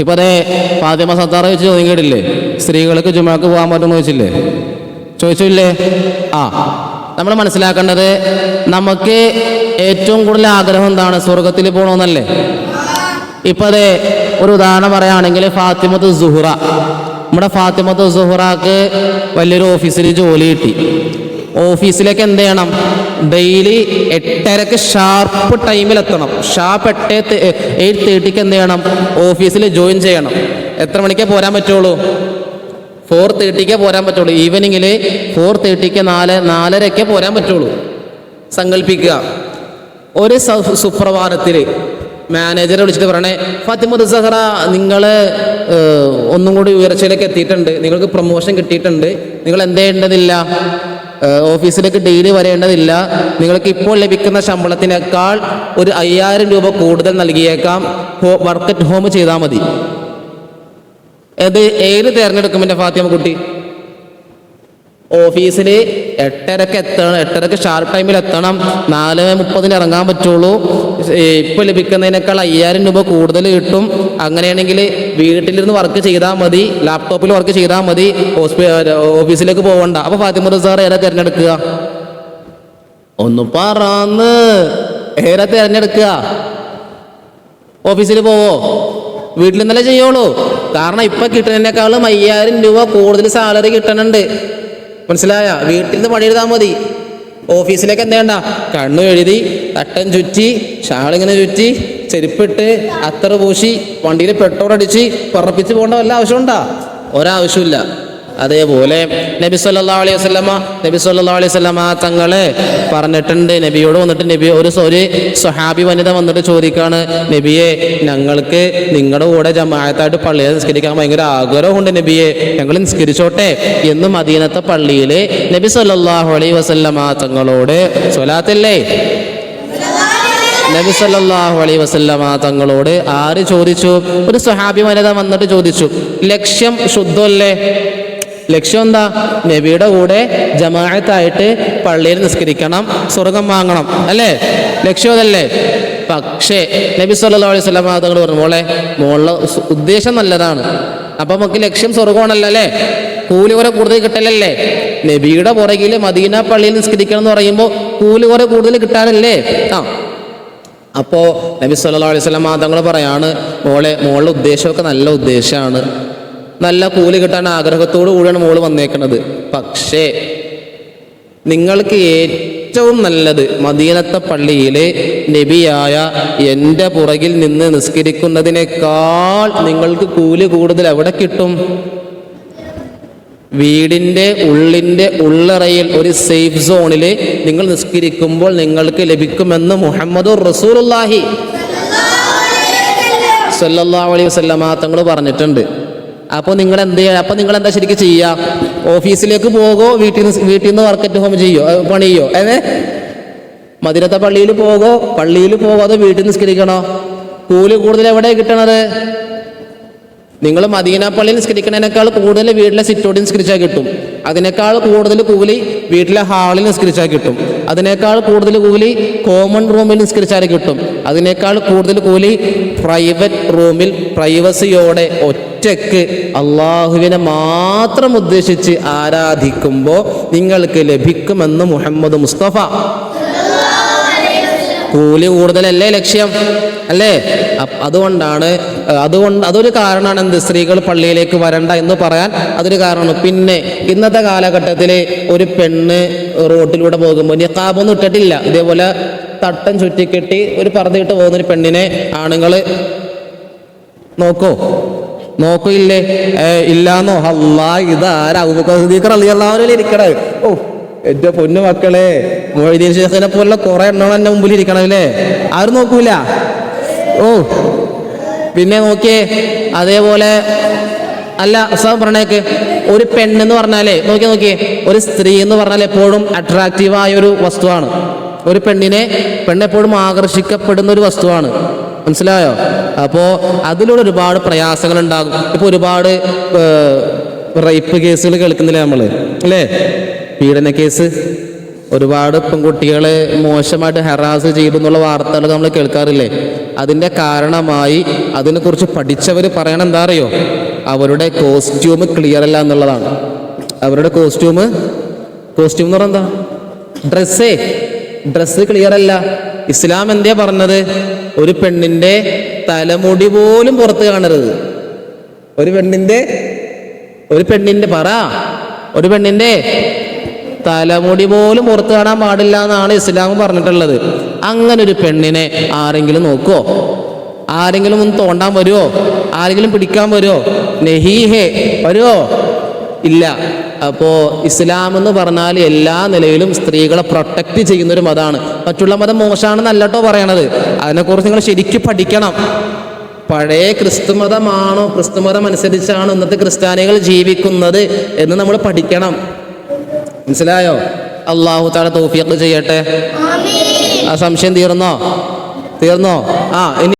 ഇപ്പൊ അതെ ഫാത്തിമ സത്താറ വെച്ച് ചോദ്യം കേട്ടില്ലേ? സ്ത്രീകൾക്ക് ജുമാക്ക് പോകാൻ പറ്റുമെന്ന് ചോദിച്ചില്ലേ? ചോദിച്ചില്ലേ? ആ നമ്മൾ മനസ്സിലാക്കേണ്ടത് നമുക്ക് ഏറ്റവും കൂടുതൽ ആഗ്രഹം എന്താണ്? സ്വർഗത്തിൽ പോകണമെന്നല്ലേ ഇപ്പൊ അതെ ഒരു ഉദാഹരണം പറയുകയാണെങ്കിൽ ഫാത്തിമത്ത് സുഹുറ. നമ്മുടെ ഫാത്തിമത്ത് സുഹുറക്ക് വലിയൊരു ഓഫീസിൽ ജോലി കിട്ടി. ഓഫീസിലേക്ക് എന്ത് ചെയ്യണം? ഡെയിലി എട്ടരക്ക് ഷാർപ്പ് ടൈമിൽ എത്തണം ഷാർപ്പ് എട്ട് എയ്റ്റ് തേർട്ടിക്ക് എന്ത് ചെയ്യണം? ഓഫീസിൽ ജോയിൻ ചെയ്യണം. എത്ര മണിക്കേ പോരാൻ പറ്റുള്ളൂ? ഫോർ തേർട്ടിക്കേ പോരാൻ പറ്റുള്ളൂ. ഈവനിങ്ങിൽ ഫോർ തേർട്ടിക്ക് നാല് നാലരക്കേ പോരാൻ പറ്റുള്ളൂ. സങ്കല്പിക്കുക ഒരു സുപ്രഭാതത്തിൽ മാനേജറെ വിളിച്ചിട്ട് പറയണേ ഫാത്തിമ സഹറ നിങ്ങൾ ഒന്നും കൂടി ഉയർച്ചയിലേക്ക് എത്തിയിട്ടുണ്ട്. നിങ്ങൾക്ക് പ്രൊമോഷൻ കിട്ടിയിട്ടുണ്ട്. നിങ്ങൾ എന്ത് ചെയ്യേണ്ടതില്ല? ഓഫീസിലേക്ക് ഡെയിലി വരേണ്ടതില്ല. നിങ്ങൾക്ക് ഇപ്പോൾ ലഭിക്കുന്ന ശമ്പളത്തിനേക്കാൾ ഒരു അയ്യായിരം രൂപ കൂടുതൽ നൽകിയേക്കാം. വർക്ക് അറ്റ് ഹോം ചെയ്താൽ മതി. അത് ഏത് തിരഞ്ഞെടുക്കും എന്റെ ഫാത്തിമ കുട്ടി ഓഫീസിൽ എട്ടരക്ക് എത്തണം എട്ടരക്ക് ഷാർട്ട് ടൈമിൽ എത്തണം. നാല് മുപ്പതിന് ഇറങ്ങാൻ പറ്റുള്ളൂ. ഇപ്പം ലഭിക്കുന്നതിനേക്കാൾ അയ്യായിരം രൂപ കൂടുതൽ കിട്ടും. അങ്ങനെയാണെങ്കിൽ വീട്ടിലിരുന്ന് വർക്ക് ചെയ്താൽ മതി ലാപ്ടോപ്പിൽ വർക്ക് ചെയ്താൽ മതി ഓഫീസിലേക്ക് പോകണ്ട അപ്പോൾ ഫാത്തിമ സാർ ഏതാ തിരഞ്ഞെടുക്കുക? ഒന്ന് പറന്ന്. ഏതാ തിരഞ്ഞെടുക്കുക? ഓഫീസിൽ പോവോ? വീട്ടിൽ നിന്നല്ലേ ചെയ്യുള്ളൂ. കാരണം ഇപ്പൊ കിട്ടുന്നതിനേക്കാളും അയ്യായിരം രൂപ കൂടുതൽ സാലറി കിട്ടണുണ്ട്. മനസ്സിലായ? വീട്ടിൽ നിന്ന് പണിയെടുത്താൽ മതി. ഓഫീസിലേക്ക് എന്ത് ചെയ്യണ്ട? കണ്ണു എഴുതി തട്ടൻ ചുറ്റി ഷാളിങ്ങനെ ചുറ്റി ചെരുപ്പിട്ട് അത്തറ് പൂശി വണ്ടിയിൽ പെട്രോൾ അടിച്ച് പറപ്പിച്ച് പോകേണ്ട വല്ല ആവശ്യമുണ്ടാ? ഒരാവശ്യമില്ല അതേപോലെ നബി സല്ലാ അലൈഹി വസല്ലമ നബി സല്ലാ അലൈഹി വസ്ലമ തങ്ങളെ പറഞ്ഞിട്ടുണ്ട് നബിയോട് വന്നിട്ട് നബി ഒരു സോറി സ്വഹാബി വനിത വന്നിട്ട് ചോദിക്കാണ് നബിയെ ഞങ്ങൾക്ക് നിങ്ങളുടെ കൂടെ ജമായത്തായിട്ട് പള്ളിയിൽ നിസ്കരിക്കാൻ ഭയങ്കര ആഗ്രഹമുണ്ട് നബിയെ ഞങ്ങൾ നിസ്കരിച്ചോട്ടെ എന്ന് മദീനത്തെ പള്ളിയിൽ നബി സല്ലാഹു അലൈഹി വസല്ലമ തങ്ങളോട് സ്വലാത്തല്ലേ? നബി സല്ലാഹു അലൈ വസല്ലമ തങ്ങളോട് ആര് ചോദിച്ചു? ഒരു സ്വഹാബി വനിത വന്നിട്ട് ചോദിച്ചു ലക്ഷ്യം ശുദ്ധമല്ലേ? ലക്ഷ്യം എന്താ? നബിയുടെ കൂടെ ജമാഅത്തായിട്ട് പള്ളിയിൽ നിസ്കരിക്കണം സ്വർഗം വാങ്ങണം അല്ലേ? ലക്ഷ്യം അതല്ലേ? പക്ഷേ നബി സല്ലല്ലാഹു അലൈഹി വസല്ലമ തങ്ങൾ പറഞ്ഞു മോളെ മോളുടെ ഉദ്ദേശം നല്ലതാണ്. അപ്പൊ നമുക്ക് ലക്ഷ്യം സ്വർഗമാണല്ലോ അല്ലേ? കൂലി കുറെ കൂടുതൽ കിട്ടലല്ലേ? നബിയുടെ പുറകിൽ മദീന പള്ളിയിൽ നിസ്കരിക്കണം എന്ന് പറയുമ്പോൾ കൂലി കുറെ കൂടുതൽ കിട്ടാനല്ലേ? ആ. അപ്പോൾ നബി സല്ലല്ലാഹു അലൈഹി സ്വലാം തങ്ങൾ പറയാണ് മോളെ മോളുടെ ഉദ്ദേശമൊക്കെ നല്ല ഉദ്ദേശമാണ്. നല്ല കൂലി കിട്ടാൻ ആഗ്രഹത്തോടു കൂടിയാണ് മോൾ വന്നേക്കുന്നത് പക്ഷേ നിങ്ങൾക്ക് ഏറ്റവും നല്ലത് മദീനത്തെ പള്ളിയിലെ നബിയായ എന്റെ പുറകിൽ നിന്ന് നിസ്കരിക്കുന്നതിനേക്കാൾ നിങ്ങൾക്ക് കൂലി കൂടുതൽ എവിടെ കിട്ടും? വീടിന്റെ ഉള്ളിന്റെ ഉള്ളറയിൽ ഒരു സേഫ് സോണിൽ നിങ്ങൾ നിസ്കരിക്കുമ്പോൾ നിങ്ങൾക്ക് ലഭിക്കുമെന്ന് മുഹമ്മദ് റസൂലുള്ളാഹി സല്ലല്ലാഹു അലൈഹി വസല്ലമ തങ്ങൾ പറഞ്ഞിട്ടുണ്ട്. അപ്പോൾ നിങ്ങൾ എന്ത് ചെയ്യുക അപ്പോൾ നിങ്ങൾ എന്താ ശരിക്കും ചെയ്യുക ഓഫീസിലേക്ക് പോകോ വീട്ടിൽ നിന്ന് വീട്ടിൽ നിന്ന് വർക്ക് അറ്റ് ഹോം ചെയ്യോ? പണിയോ പണി മധുരത്തെ ഏ പോകോ പള്ളിയിൽ പോകോ പള്ളിയിൽ വീട്ടിൽ വീട്ടിൽ നിസ്കരിക്കണോ? കൂലി കൂടുതൽ എവിടെ കിട്ടണത്? നിങ്ങൾ മദീന പള്ളിയിൽ നിസ്കരിക്കണേനേക്കാൾ കൂടുതൽ വീട്ടിലെ സിറ്റോട്ടിൽ നിസ്കരിച്ചാൽ കിട്ടും. അതിനേക്കാൾ കൂടുതൽ കൂലി വീട്ടിലെ ഹാളിൽ നിസ്കരിച്ചാൽ കിട്ടും. അതിനേക്കാൾ കൂടുതൽ കൂലി കോമൺ റൂമിൽ നിസ്കരിച്ചാൽ കിട്ടും. അതിനേക്കാൾ കൂടുതൽ കൂലി പ്രൈവറ്റ് റൂമിൽ പ്രൈവസിയോടെ ഒറ്റയ്ക്ക് അള്ളാഹുവിനെ മാത്രം ഉദ്ദേശിച്ച് ആരാധിക്കുമ്പോൾ നിങ്ങൾക്ക് ലഭിക്കുമെന്ന് മുഹമ്മദ് മുസ്തഫ. കൂലി കൂടുതലല്ലേ ലക്ഷ്യം? അല്ലേ? അതുകൊണ്ടാണ് അതുകൊണ്ട് അതൊരു കാരണമാണ് എന്ത് സ്ത്രീകൾ പള്ളിയിലേക്ക് വരണ്ട എന്ന് പറയാൻ അതൊരു കാരണമാണ്. പിന്നെ ഇന്നത്തെ കാലഘട്ടത്തിൽ ഒരു പെണ്ണ് റോട്ടിലൂടെ പോകുമ്പോൾ നിക്കാബൊന്നും ഇട്ടിട്ടില്ല. ഇതേപോലെ തട്ടം ചുറ്റിക്കെട്ടി ഒരു പറതിയിട്ട് പോകുന്ന ഒരു പെണ്ണിനെ ആണുങ്ങൾ നോക്കോ? ഇല്ലേ? ഇല്ലാന്നോ? അല്ലാ ഇതാരാ? ഇരിക്കണേ ഓ എന്റെ പൊന്നു മക്കളെ മൊയ്തീൻ ഷേഖിനെ പോലുള്ള കുറെ എണ്ണം എന്റെ മുമ്പിൽ ഇരിക്കണം അല്ലേ ആരും നോക്കൂല? ഓ പിന്നെ നോക്കിയേ അതേപോലെ അല്ല സാർ പറഞ്ഞേക്ക് ഒരു പെണ്ണെന്ന് പറഞ്ഞാലേ നോക്കി നോക്കിയേ ഒരു സ്ത്രീ എന്ന് പറഞ്ഞാൽ എപ്പോഴും അട്രാക്റ്റീവായ ഒരു വസ്തുവാണ്. ഒരു പെണ്ണിനെ പെണ്ണെപ്പോഴും ആകർഷിക്കപ്പെടുന്ന ഒരു വസ്തുവാണ്. മനസ്സിലായോ? അപ്പോ അതിലൂടെ ഒരുപാട് പ്രയാസങ്ങൾ ഉണ്ടാകും. ഇപ്പോൾ ഒരുപാട് റേപ്പ് കേസുകൾ കേൾക്കുന്നില്ലേ നമ്മൾ അല്ലേ? പീഡന കേസ് ഒരുപാട് പെൺകുട്ടികളെ മോശമായിട്ട് ഹെറാസ് ചെയ്തു എന്നുള്ള വാർത്തകൾ നമ്മൾ കേൾക്കാറില്ലേ? അതിന്റെ കാരണമായി അതിനെക്കുറിച്ച് പഠിച്ചവർ പറയണ എന്താ അറിയോ? അവരുടെ കോസ്റ്റ്യൂം ക്ലിയർ അല്ല എന്നുള്ളതാണ്. അവരുടെ കോസ്റ്റ്യൂം കോസ്റ്റ്യൂം എന്ന് പറഞ്ഞാൽ എന്താ? ഡ്രസ്സേ ഡ്രസ്സ് ക്ലിയർ അല്ല. ഇസ്ലാം എന്തേ പറഞ്ഞത്? ഒരു പെണ്ണിന്റെ തലമുടി പോലും പുറത്ത് കാണരുത്. ഒരു പെണ്ണിന്റെ ഒരു പെണ്ണിന്റെ പറ. ഒരു പെണ്ണിന്റെ തലമുടി പോലും പുറത്ത് കാണാൻ പാടില്ല എന്നാണ് ഇസ്ലാം പറഞ്ഞിട്ടുള്ളത്. അങ്ങനെ ഒരു പെണ്ണിനെ ആരെങ്കിലും നോക്കുമോ ആരെങ്കിലും ഒന്ന് തോണ്ടാൻ വരുമോ ആരെങ്കിലും പിടിക്കാൻ വരുമോ നെഹീഹേ വരുമോ ഇല്ല. അപ്പോൾ ഇസ്ലാം എന്ന് പറഞ്ഞാൽ എല്ലാ നിലയിലും സ്ത്രീകളെ പ്രൊട്ടക്റ്റ് ചെയ്യുന്ന ഒരു മതമാണ്. മറ്റുള്ള മതം മോശമാണെന്നല്ലട്ടോ പറയണത്. അതിനെക്കുറിച്ച് നിങ്ങൾ ശരിക്കും പഠിക്കണം. പഴയ ക്രിസ്തുമതമാണോ ക്രിസ്തുമതം അനുസരിച്ചാണോ ഇന്നത്തെ ക്രിസ്ത്യാനികൾ ജീവിക്കുന്നത് എന്ന് നമ്മൾ പഠിക്കണം. മനസ്സിലായോ? അള്ളാഹു താല തോഫിയൊക്കെ ചെയ്യട്ടെ. ആ സംശയം തീർന്നോ? തീർന്നോ? ആ ഇനി